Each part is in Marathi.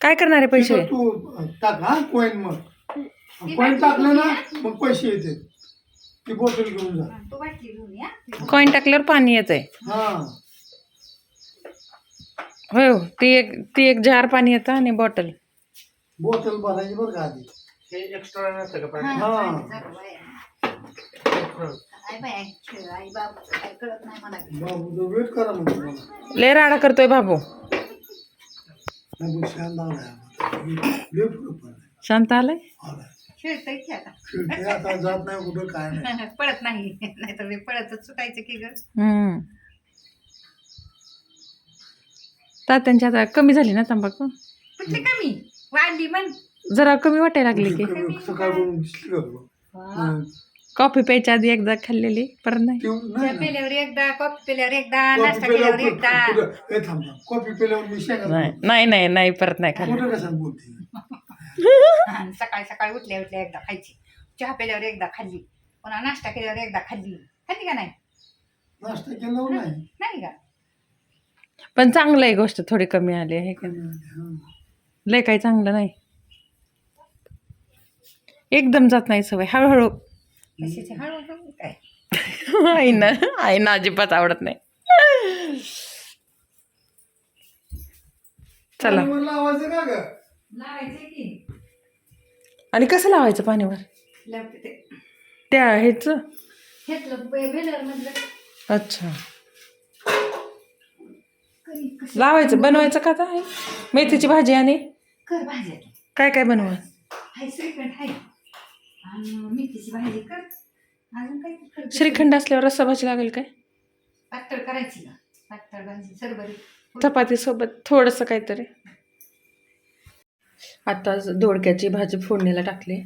काय करणार आहे पैसे? तिथं तू टाक हा कॉईन मग. कॉईन टाकलं ना मग पैसे येते. ती बॉटल घेऊन जा. तू बाटली घेऊन या कॉईन टाकल्यावर पाणी येत आहे हा. होय हो ती एक ती एक जार पाणी येतं आणि बॉटल बॉटल भरायची बरं का आधी. हे एक्स्ट्रा नसतं का पाणी? हा आई बाय खेळ आई बाबा काय कळत नाही मला. बाबू वेट करा म्हणजे मला लय राडा करतोय बाबू. शांत आलाय लय पुढं पडलाय. शांत आलाय आलाय. खेळतय की आता. खेळते आता जात नाही कुठं काय नाही पळत नाही. नाहीतर मी पळतच सुटायचं की ग. हम्म. तात्यांची आता कमी झाली ना तंबाखू? कुठली कमी? वाढली म्हण. जरा कमी वाटायला लागली की. कमी- सकाळपासून दिसली का तुला? कॉफी प्यायच्या आधी एकदा खाल्लेली परत नाही. चहा नाही ना. पिल्यावर एकदा कॉफी पिल्यावर एकदा कॉफी नाश्ता केल्यावर पिल्यावर एकदा. कुठं- ए, थांब थांब. कॉफी पिल्यावर मी शेंगा नाही नाही नाही नाही परत नाही खाल्ली. कुठं कसं बोलते? आणि सकाळी सकाळी उठल्या उठल्या एकदा खायची. चहा पिल्यावर एकदा खाल्ली. पुन्हा नाश्ता केल्यावर एकदा खाल्ली. खाल्ली का नाही? नाश्ता केल्यावर नाही नाही. का? पण चांगलं आहे गोष्ट थोडी कमी आली आहे का हं. लय काही चांगलं नाही. एकदम जात नाही सवय. हळूहळू कशाची हळूहळू काय? आईना आईना अजिबात आवडत नाही. चला. पाणी मला लावायचं का ग? लावायचे की. आणि कसं लावायचं पाण्यावर? लावते ते. त्या ह्याच घेतलं व्हेलर मधलं. अच्छा. लावायचं बनवायचं का आता? मेथीची भाजी आणि? कर भाज्या. तू काय काय बनवा? हाय श्रीखंड हाय. आणि मेथीची भाजी कर. अजून काय कर श्रीखंड असल्यावर रस्सा भाजी लागेल काय? पातळ करायची का पातळ भाजी सरबरी. चपाती सोबत थोडंसं काहीतरी. आता दोडक्याची भाजी फोडणीला टाकली.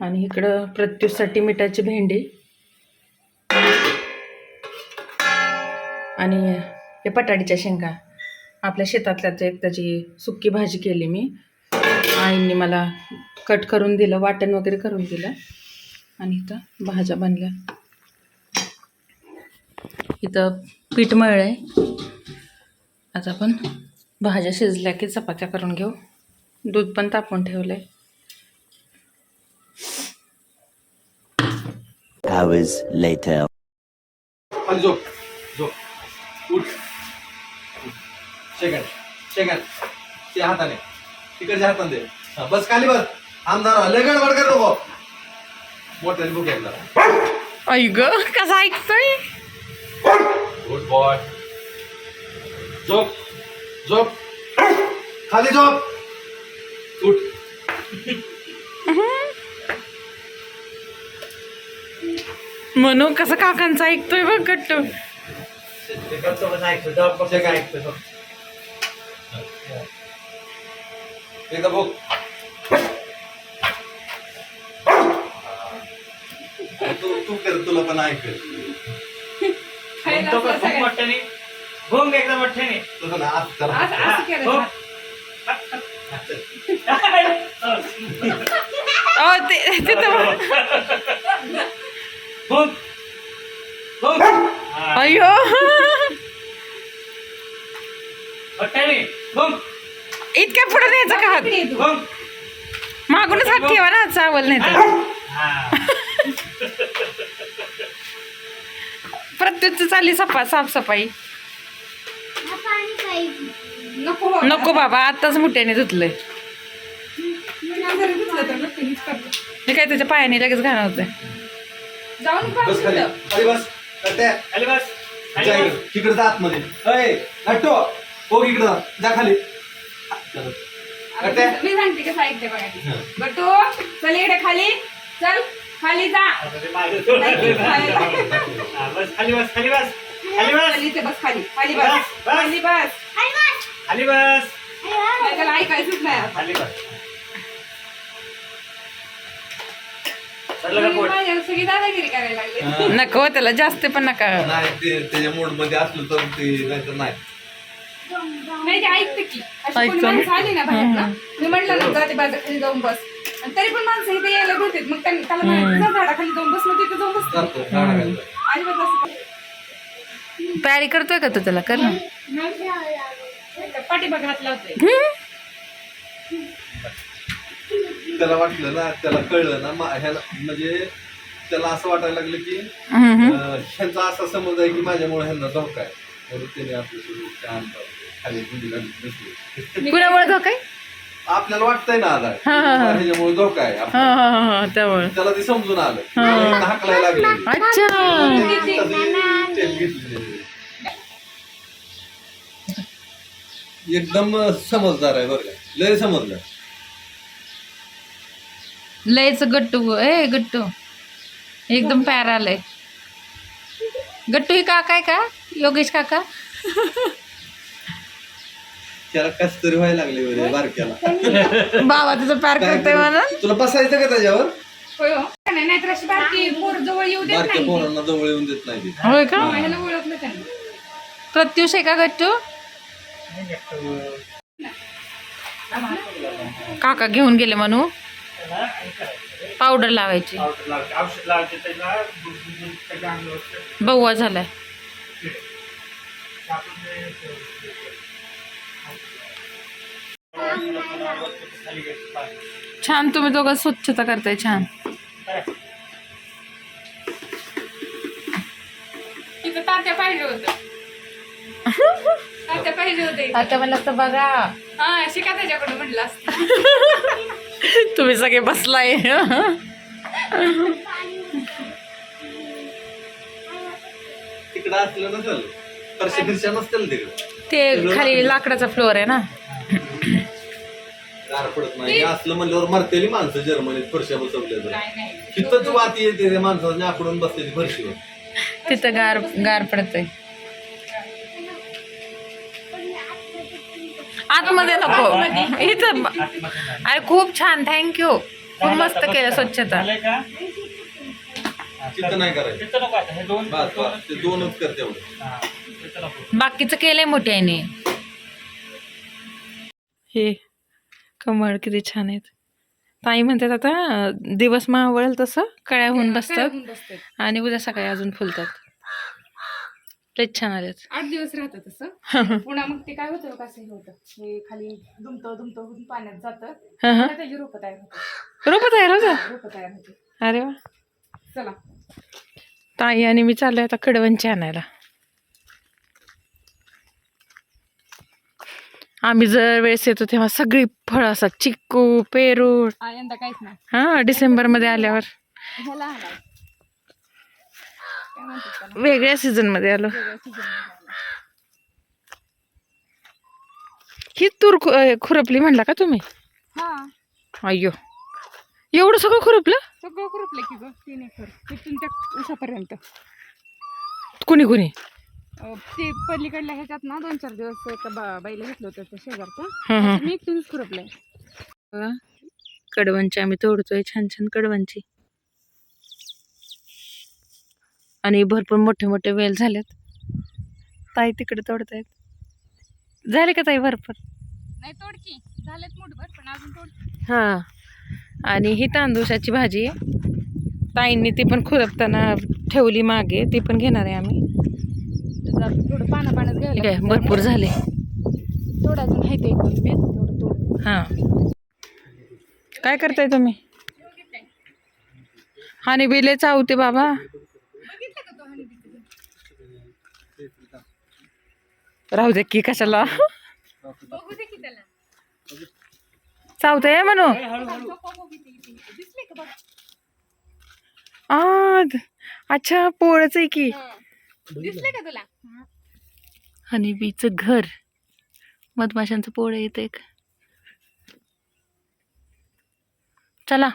आणि इकडं प्रत्युसाठी मिठाची भेंडी. आणि हे पटाडीच्या शेंगा. आपल्या शेतातल्याच एक त्याची सुक्की भाजी केली मी. आईंनी मला कट करून दिलं वाटण वगैरे करून दिलं. आणि इथं भाज्या बनल्या. इथं पीठ मळलं आहे आता आपण भाज्या शिजल्या की चपात्या करून घेऊ. दूध पण तापवून ठेवलं आहे Hours later. झोप झोप. उठ. सेकंड सेकंड ते हाताने. तिकडच्या हाताने दे बस खाली बस. आमदार लय गडबड कर नको मोठ्याने बुक एकदा. आई ग कसा ऐकतोय? गुड बॉय झोप झोप. खाली झोप. उठ. म्हणून कसं काकांचं ऐकतोय बघ कट्टू एकदा बघ तू तू कर तुला पण ऐकल भोंग एकदा मोठ्याने तुझं ना आज कर। असं केलं हो. अ ते तिथं भोंग भोंग अयो। मोठ्याने इतक्या पुढे न्यायचं का? हात मागूनच हात ठेवा ना चावल नाही तर. प्रत्युत चालली सफा साफसफाई. नको नको बाबा आत्ताच मुठ्याने धुतलंय. हे काय त्याच्या पायाने लगेच घाण इकडं. तिकडे जा हो खाली. मी सांगते कसं ऐकते बघा. चल इकडे खाली. चल खाली जा. बस खाली बस खाली बस. खाली बस. खाली ते बस खाली. खाली बस, बस बस. खाली बस. खाली बस. नाही त्याला ऐकायचंच नाही आता. खाली बस. चढलं का तुम्ही पोट? माझ्यावर सगळी दादागिरी करायला लागली. हा. नको त्याला जास्त पण नका. नाही ते त्याच्या मूडमध्ये असलं तर ते नाही तर नाही. नाही ते ऐकते की. अशी कोणी. माणसं आली ना बाहेर ना. मी म्हटलं ना जाते बाजा खाली जाऊन बस. आणि तरी पण माणसं इथे यायला भेटत मग त्यांनी त्याला म्हणायचं, जा झाडाखाली जाऊन बस मग तिथे जाऊन बस. जातो झाडाखाली जा. अजिबात असं तयारी करतोय का तू त्याला? कर ना. पाठीमाग हात लावतोय. हम्म. त्याला वाटलं ना त्याला कळलं ना मा- ह्याला म्हणजे त्याला असं वाटायला लागलं की हम्म, हम्म. अं, ह्यांचा असा समज आहे की माझ्यामुळे ह्यांना धोका आहे. म्हणून त्याने आपली कुणामुळे धोका आहे? आपल्याला वाटतंय ना आता हा, हा, हा. ह्याच्यामुळे धोका आहे हा आपल्याला. हा हा हा त्यामुळे. त्याला ते समजून आलं लागले अच्छा. एकदम समजदार आहे बरं का. लय समजलं लयच गट्टू ए गट्टू. एकदम प्यार आलंय. गट्टू ही काका आहे का? योगेश काका? त्याला कस तरी व्हायला लागले बरे बारक्याला. बाबा तुझं प्यार करतोय मला तुला बसायचं का त्याच्यावर? होय हो. नाही नाहीतर अशी बारकी पोर जवळ येऊ देत बारक्या नाही. ते. पोरांना जवळ येऊन देत नाही ते. होय का? ह्याला ओळखलं त्यांनी. प्रत्युष आहे का गट्टू? काका घेऊन गेले म्हणू. पावडर लावायची. औषध लावायचं छान तुम्ही दोघं स्वच्छता करताय छान. तिथं तात्या पाहिजे होतं. तात्या पाहिजे होते आता मला तर बघा. हा शिका असतं. तुम्ही सगळे बसलाय. तिकडं असलं नसेल फरशा फिरशा नसतील तिकडं. ते खाली लाकडाचा फ्लोअर आहे ना. गार पडत नाही. असलं म्हणल्यावर मरतेली माणसं जर्मनीत फरशा बसवल्या तर. तिथंच वाती येते त्या माणसाने आकडून बसलेली फरशीवर तिथं गार गार पडतंय. आतमध्ये नको. इथं अरे खूप छान. थँक्यू खूप मस्त केलं स्वच्छता. तिथं नाही करायचं. हे बस बस. ते दोनच हा, नको. बाकीचं केलंय मोठ्याने. हे कमळ किती छान आहेत. ताई म्हणतात आता दिवस मावळेल तसं कळ्या होऊन बसतात आणि उद्या सकाळी अजून फुलतात. लयच छान आलेत. आठ दिवस राहतं तसं. पुन्हा मग ते काय होतं कसं हे होतं. हे खाली दुमतं दुमतं होऊन पाण्यात जातं. हं, हं. पुन्हा त्याची रोपं तयार होतं रोपं तयार होतं रोपं तयार होते अरे वा. चला. ताई आणि मी चाललोय आता कडवणची आणायला. आम्ही जर वेळेस येतो तेव्हा सगळी फळं असतात. चिक्कू पेरू. आ, यंदा काहीच नाही. हा डिसेंबरमध्ये आल्यावर. ह्याला आलाय काय म्हणतात त्याला वेगळ्या सीझनमध्ये आलो. वेगळ्या season मध्ये आलाय. ही तूर खु- अं, खुरपली म्हणला का तुम्ही? हा. अय्यो. एवढं सगळं खुरपलं? सगळं खुरपलं की गं तीन एकर तिथून त्या उसापर्यंत. कुणी कुणी? ते पलीकडल्या ह्याच्यात ना दोन चार दिवस एका बा बाईला घेतलं होतं त्या शेजारचं मी एकटीच खुरपलंय बघा, कडवणची आम्ही तोडतोय छान छान कडवणची आणि भरपूर मोठे मोठे वेल झालेत. ताई तिकडे तोडतायत. झाले का ताई भरपूर? नाही तोडकी. झालेत मुठभर पण अजून तोड हां. आणि ही तांदूळाची भाजी ताईंनी ती पण खुरपताना ठेवली मागे ती पण घेणार आहे आम्ही. थोडं पानं पाण्यात घ्यायला आहे भरपूर झाले. थोडं अजून आहे ते थोडं हां. काय करताय तुम्ही? हानी बिले चावते बाबा. राहू दे की कशाला. बघू दे की त्याला. चावते म्हणू. अच्छा पोळच आहे की. दिसले का तुला? आणि बीचं घर. मधमाशांचं पोळं येतं एक. चला.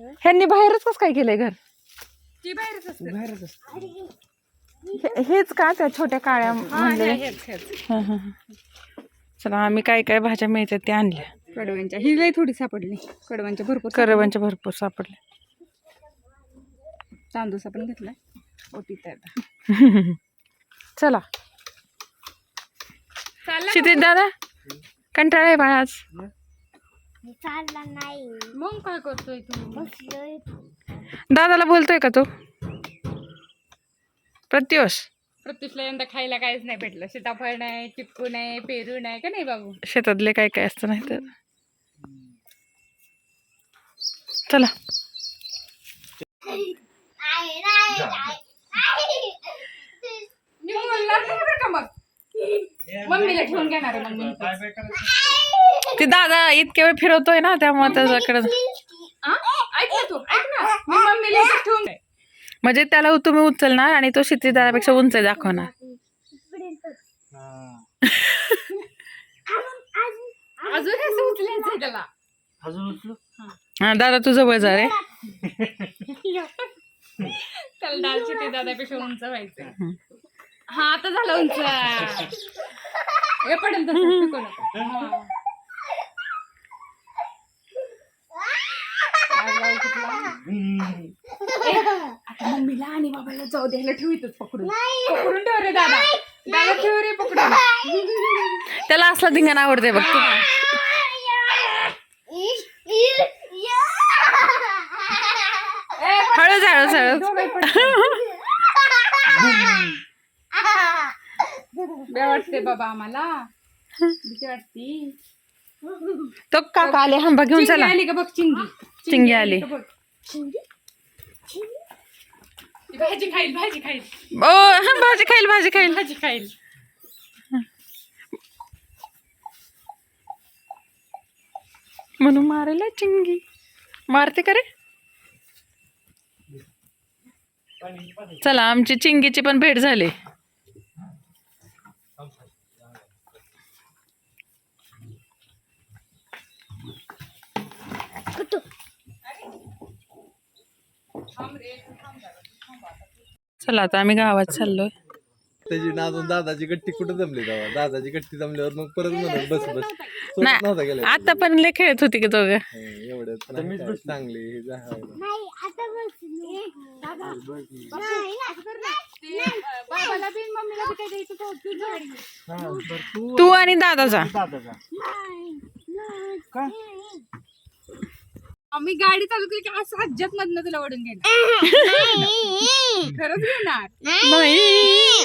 ह्यांनी बाहेरच कसं काय केलंय घर? ती बाहेरच असते. हे- हेच का त्या छोट्या काळ्या हं, हं, हं. चला आम्ही काय काय भाज्या मिळतात त्या आणल्या. कडव्यांच्या ही लई थोडी सापडली. कडव्यांच्या भरपूर करवंच्या भरपूर सापडल्या. तांदूस आपण घेतलाय. आता चला. चालला क्षितिज दादा कंटाळा आहे बाळा आज. चालला नाही. मग काय करतोय तू बसलोय. दादाला बोलतोय का तू? प्रत्युष. प्रत्युषला यंदा खायला काहीच नाही भेटलं. सीताफळ नाही चिक्कू नाही पेरू नाही का नाही बाबू? शेतातले काय काय असतं नाही तर. चला मी बोलणार नाही बरं का मग मम्मीला ठेवून घेणार आहे मग मी ते दादा इतके वेळ फिरवतोय ना त्यामुळे त्याच्याकडे आ? ऐक ना तू ऐक ना. मी मम्मीला इथेच ठेवून घे. म्हणजे त्याला तुम्ही उचलणार आणि तो क्षितिज दादापेक्षा उंच दाखवणार. हा. अजून असं उचलायचंय त्याला? अजून उचलू? हा दादा तू जवळ जा रे. त्याला दादापेक्षा उंच व्हायचं हा आता झालं उंच. हे पडेल तसं पिकू नको. हा. कुठला? आता मम्मीला आणि बाबाला जाऊ द्यायला ठेवितच पकडून पकडून ठेव रे दादा दादा ठेव रे पकडून त्याला असला धिंगाणा आवडते बघ तू ए, हळूच हळूच हळूच दोघंही पडतात. बे वाटते बाबा आम्हाला. भीती वाटती. तो काका आले हांबा घेऊन चिंगी चला. आली का बघ चिंगी? चिंगी आली. का बघ? ती भाजी खाईल भाजी खाईल. ओ हा, भाजी खाईल भाजी खाईल. भाजी खाईल. म्हणून मारायला चिंगी. मारते का रे? चला आमची चिंगीची पण भेट झाली. चला आता आम्ही गावात चाललोय. त्याची नाजून दादाची गट्टी कुठं जमली तेव्हा? दादाची गट्टी जमल्यावर मग परत म्हणत बस बस. सोडत नाही नव्हता गेला. आता पण लय खेळत होती की दोघं. एवढं चांगली हे झालं. बाबाला बिन मम्मीला बी काय द्यायचं तो तू झाडी हा, बरं तू तू आणि दादाचा. दादाचा. आम्ही गाडी चालू केली की असं अज्जात मधनं तुला ओढून घेणार. खरंच घेणार. नाही.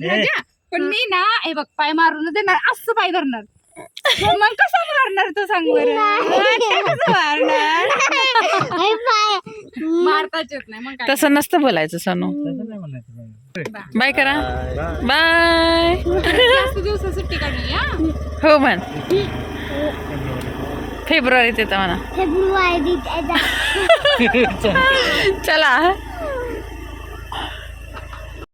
मजा. पण मी ना हे बघ पाय मारून देणार असं पाय धरणार. मग कसं मारणार तू सांग बरं? आता कसं मारणार? मारताच येत नाही मग काय तसं नसतं बोलायचं सनू तसं नाही म्हणायचं बाय करा. बाय. जास्त दिवस सुट्टी काढली हा? हो म्हण. फेब्रुवारीत येतं म्हणा. फेब्रुवारी चला.